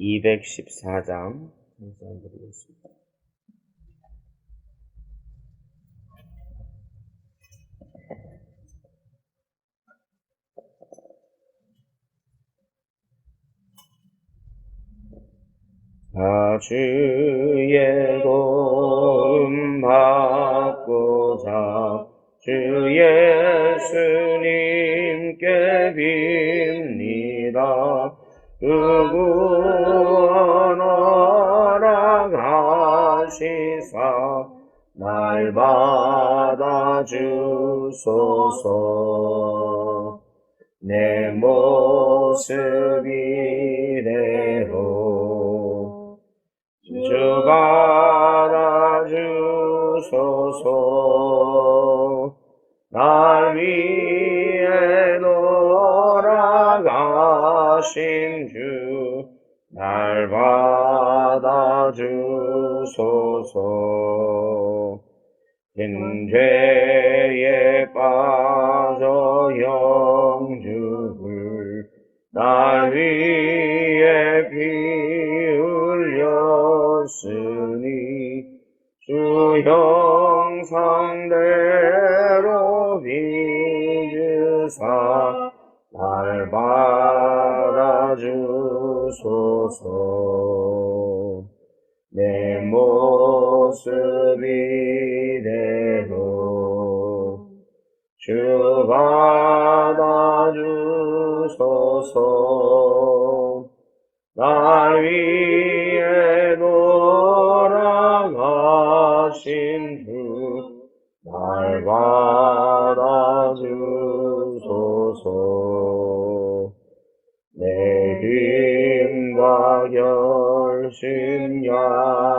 214장 감사드리겠습니다. 아, 주의 도움 받고자 주 예수님께 빕니다. 그 구원 허락하시사 날 받아주소서. 내 모습 이대로 주 받아주소서. 날 위해 돌아가신 주, 날 받아주소서. 큰 죄에 주소서. 내 모습 이대로 주 받아주소서. 날 위해 돌아가신 주, 날받 결심 약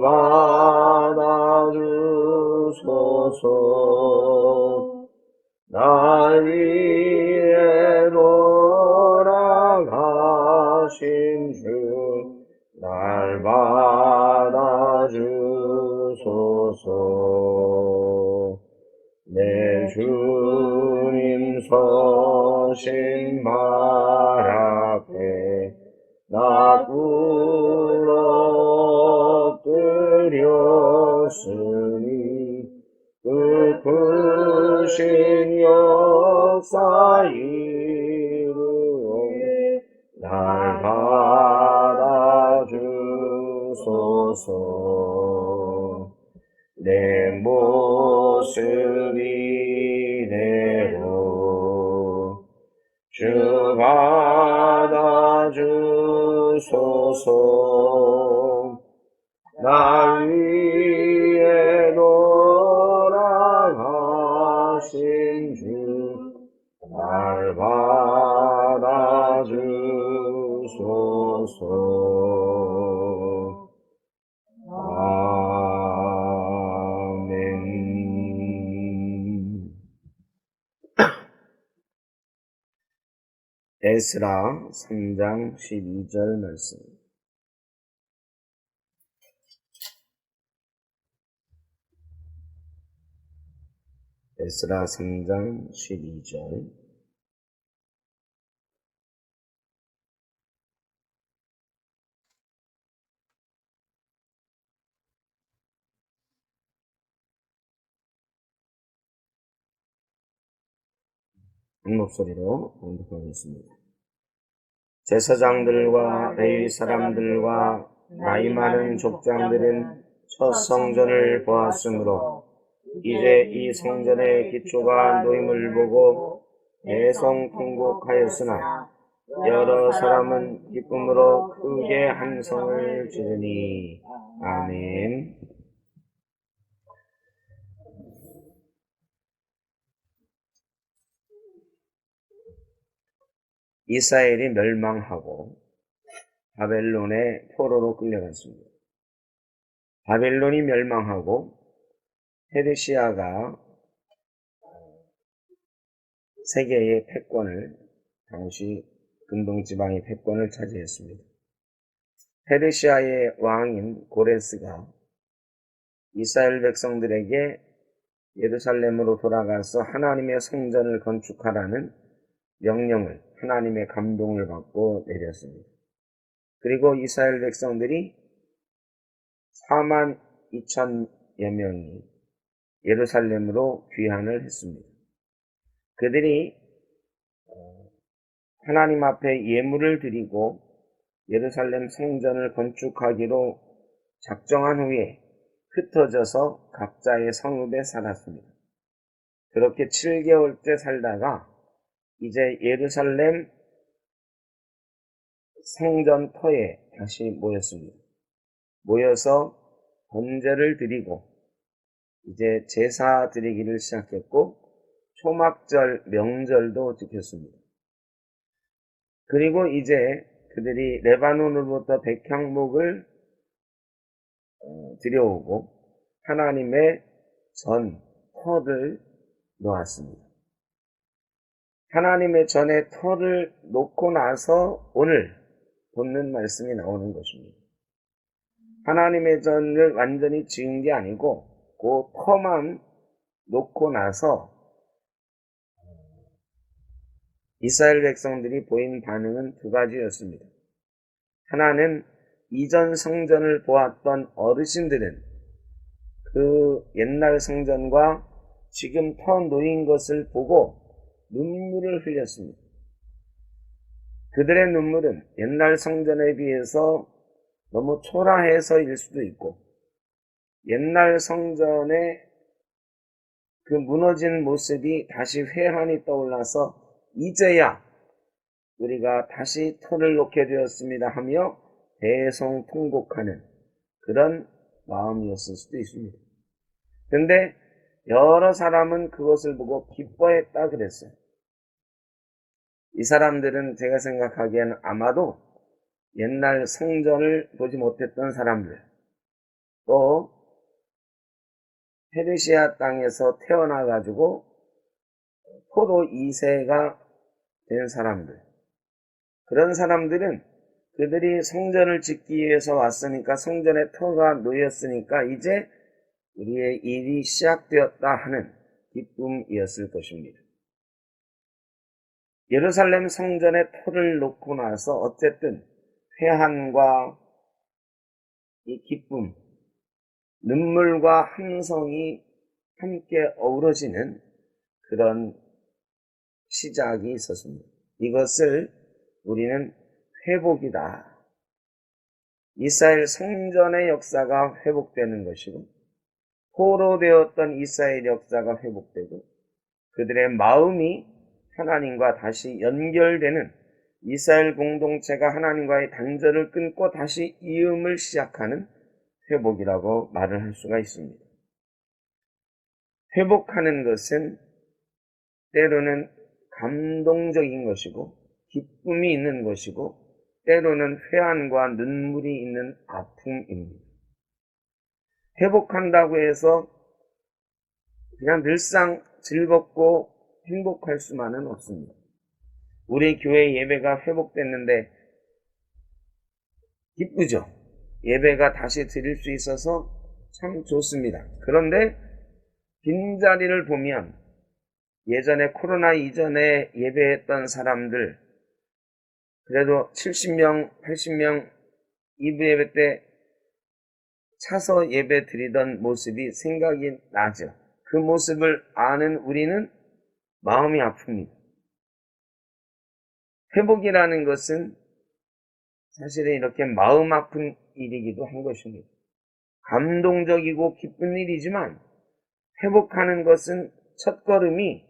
받아주소서 날 위해 돌아가신 주, 날 받아주소서. 내 주님 서신 말앞 에스라 3장 12절 말씀. 에스라 3장 12절. 목소리로 공독하겠습니다. 제사장들과 레위 사람들과 나이 많은 족장들은 첫 성전을 보았으므로 이제 이 성전의 기초가 놓임을 보고 대성통곡하였으나 여러 사람은 기쁨으로 크게 한 성을 지르니 아멘. 이스라엘이 멸망하고 바벨론의 포로로 끌려갔습니다. 바벨론이 멸망하고 페르시아가 세계의 패권을 당시 근동지방의 패권을 차지했습니다. 페르시아의 왕인 고레스가 이스라엘 백성들에게 예루살렘으로 돌아가서 하나님의 성전을 건축하라는 명령을 하나님의 감동을 받고 내렸습니다. 그리고 이스라엘 백성들이 4만 2천여 명이 예루살렘으로 귀환을 했습니다. 그들이 어, 하나님 앞에 예물을 드리고 예루살렘 성전을 건축하기로 작정한 후에 흩어져서 각자의 성읍에 살았습니다. 그렇게 7개월째 살다가 이제 예루살렘 성전터에 다시 모였습니다. 모여서 번제를 드리고 이제 제사 드리기를 시작했고 초막절 명절도 지켰습니다. 그리고 이제 그들이 레바논으로부터 백향목을 어, 들여오고 하나님의 전 터를 놓았습니다. 하나님의 전에 터를 놓고 나서 오늘 본는 말씀이 나오는 것입니다. 하나님의 전을 완전히 지은 게 아니고 그 터만 놓고 나서 이스라엘 백성들이 보인 반응은 두 가지였습니다. 하나는 이전 성전을 보았던 어르신들은 그 옛날 성전과 지금 터 놓인 것을 보고 눈물을 흘렸습니다. 그들의 눈물은 옛날 성전에 비해서 너무 초라해서일 수도 있고, 옛날 성전의 그 무너진 모습이 다시 회한이 떠올라서 이제야 우리가 다시 터를 놓게 되었습니다 하며 대성 통곡하는 그런 마음이었을 수도 있습니다. 근데 여러 사람은 그것을 보고 기뻐했다 그랬어요. 이 사람들은 제가 생각하기에는 아마도 옛날 성전을 보지 못했던 사람들, 또 페르시아 땅에서 태어나가지고 포로 2세가 된 사람들. 그런 사람들은 그들이 성전을 짓기 위해서 왔으니까 성전에 터가 놓였으니까 이제 우리의 일이 시작되었다 하는 기쁨이었을 것입니다. 예루살렘 성전에 터를 놓고 나서 어쨌든 회한과 이 기쁨, 눈물과 함성이 함께 어우러지는 그런 시작이 있었습니다. 이것을 우리는 회복이다. 이스라엘 성전의 역사가 회복되는 것이고 포로 되었던 이스라엘 역사가 회복되고 그들의 마음이 하나님과 다시 연결되는 이스라엘 공동체가 하나님과의 단절을 끊고 다시 이음을 시작하는 회복이라고 말을 할 수가 있습니다. 회복하는 것은 때로는 감동적인 것이고 기쁨이 있는 것이고 때로는 회한과 눈물이 있는 아픔입니다. 회복한다고 해서 그냥 늘상 즐겁고 행복할 수만은 없습니다. 우리 교회 예배가 회복됐는데 기쁘죠? 예배가 다시 드릴 수 있어서 참 좋습니다. 그런데 빈자리를 보면 예전에 코로나 이전에 예배했던 사람들, 그래도 70명, 80명 2부 예배 때 차서 예배 드리던 모습이 생각이 나죠. 그 모습을 아는 우리는 마음이 아픕니다. 회복이라는 것은 사실은 이렇게 마음 아픈 일이기도 한 것입니다. 감동적이고 기쁜 일이지만 회복하는 것은 첫 걸음이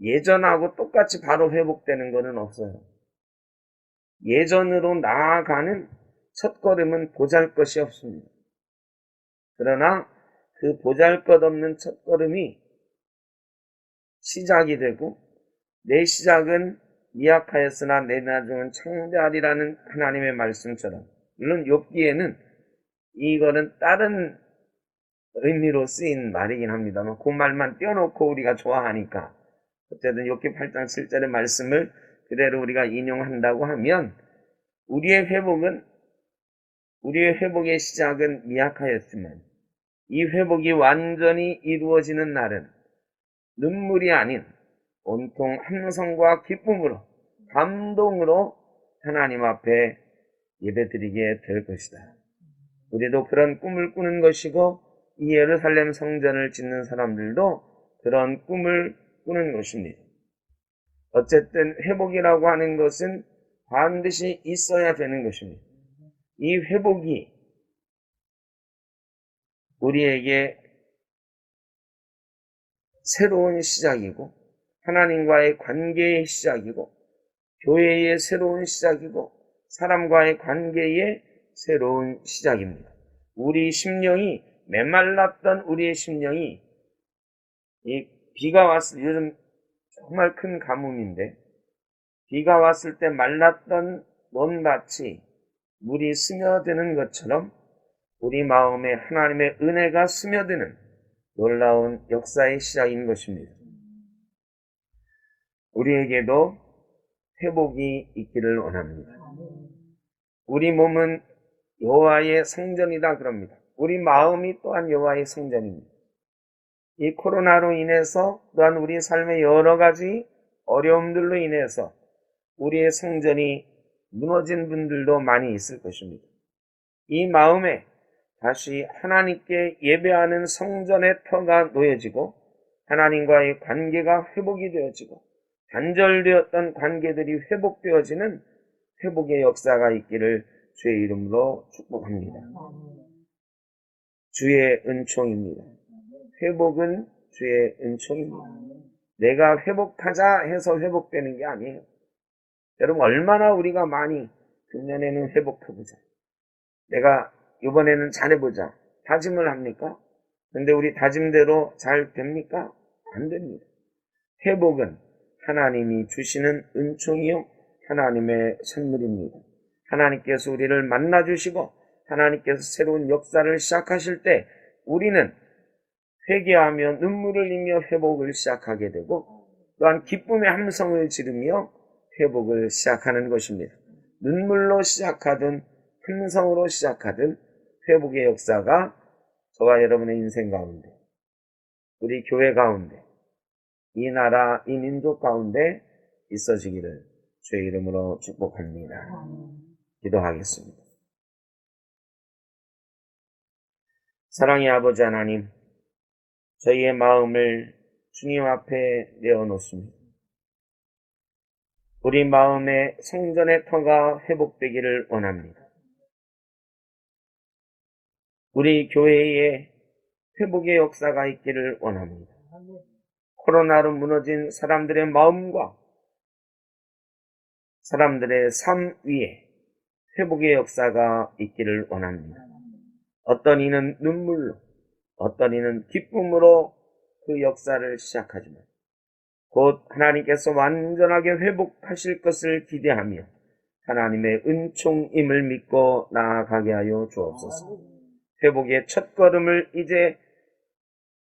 예전하고 똑같이 바로 회복되는 것은 없어요. 예전으로 나아가는 첫 걸음은 보잘 것이 없습니다. 그러나 그 보잘 것 없는 첫 걸음이 시작이 되고 내 시작은 미약하였으나 내 나중은 창대하리라는 하나님의 말씀처럼. 물론 욥기에는 이거는 다른 의미로 쓰인 말이긴 합니다만 그 말만 띄워놓고 우리가 좋아하니까. 어쨌든 욥기 8장 7절의 말씀을 그대로 우리가 인용한다고 하면 우리의 회복은 우리의 회복의 시작은 미약하였지만 이 회복이 완전히 이루어지는 날은 눈물이 아닌 온통 함성과 기쁨으로 감동으로 하나님 앞에 예배드리게 될 것이다. 우리도 그런 꿈을 꾸는 것이고 이 예루살렘 성전을 짓는 사람들도 그런 꿈을 꾸는 것입니다. 어쨌든 회복이라고 하는 것은 반드시 있어야 되는 것입니다. 이 회복이 우리에게 새로운 시작이고 하나님과의 관계의 시작이고 교회의 새로운 시작이고 사람과의 관계의 새로운 시작입니다. 우리 심령이 메말랐던 우리의 심령이 이 비가 왔을 요즘 정말 큰 가뭄인데 비가 왔을 때 말랐던 논밭이 물이 스며드는 것처럼 우리 마음에 하나님의 은혜가 스며드는 놀라운 역사의 시작인 것입니다. 우리에게도 회복이 있기를 원합니다. 우리 몸은 여호와의 성전이다 그럽니다. 우리 마음이 또한 여호와의 성전입니다. 이 코로나로 인해서 또한 우리 삶의 여러 가지 어려움들로 인해서 우리의 성전이 무너진 분들도 많이 있을 것입니다. 이 마음에 다시 하나님께 예배하는 성전의 터가 놓여지고 하나님과의 관계가 회복이 되어지고 단절되었던 관계들이 회복되어지는 회복의 역사가 있기를 주의 이름으로 축복합니다. 주의 은총입니다. 회복은 주의 은총입니다. 내가 회복하자 해서 회복되는 게 아니에요. 여러분 얼마나 우리가 많이 금년에는 회복해보자. 내가 이번에는 잘해보자. 다짐을 합니까? 근데 우리 다짐대로 잘 됩니까? 안 됩니다. 회복은 하나님이 주시는 은총이요. 하나님의 선물입니다. 하나님께서 우리를 만나주시고 하나님께서 새로운 역사를 시작하실 때 우리는 회개하며 눈물을 흘리며 회복을 시작하게 되고 또한 기쁨의 함성을 지르며 회복을 시작하는 것입니다. 눈물로 시작하든 함성으로 시작하든 회복의 역사가 저와 여러분의 인생 가운데 우리 교회 가운데 이 나라 이 민족 가운데 있어지기를 주의 이름으로 축복합니다. 기도하겠습니다. 사랑의 아버지 하나님, 저희의 마음을 주님 앞에 내어놓습니다. 우리 마음의 성전의 터가 회복되기를 원합니다. 우리 교회에 회복의 역사가 있기를 원합니다. 코로나로 무너진 사람들의 마음과 사람들의 삶 위에 회복의 역사가 있기를 원합니다. 어떤 이는 눈물로, 어떤 이는 기쁨으로 그 역사를 시작하지만 곧 하나님께서 완전하게 회복하실 것을 기대하며 하나님의 은총임을 믿고 나아가게 하여 주옵소서. 회복의 첫 걸음을 이제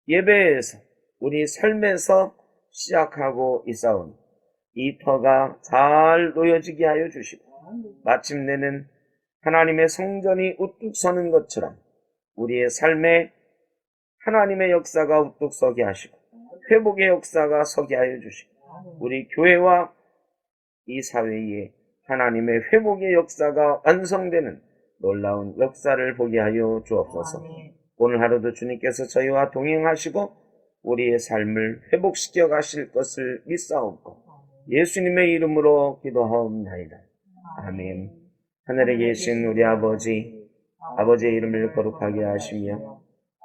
예배에서 우리 삶에서 시작하고 있사오니 이 터가 잘 놓여지게 하여 주시고 마침내는 하나님의 성전이 우뚝 서는 것처럼 우리의 삶에 하나님의 역사가 우뚝 서게 하시고 회복의 역사가 서게 하여 주시고 우리 교회와 이 사회에 하나님의 회복의 역사가 완성되는 놀라운 역사를 보게 하여 주옵소서. 오늘 하루도 주님께서 저희와 동행하시고 우리의 삶을 회복시켜 가실 것을 믿사옵고 예수님의 이름으로 기도하옵나이다. 아멘. 하늘에 계신 우리 아버지, 아버지의 이름을 거룩하게 하시며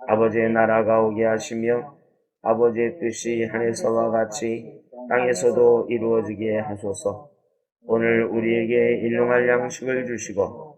아버지의 나라가 오게 하시며 아버지의 뜻이 하늘에서와 같이 땅에서도 이루어지게 하소서. 오늘 우리에게 일용할 양식을 주시고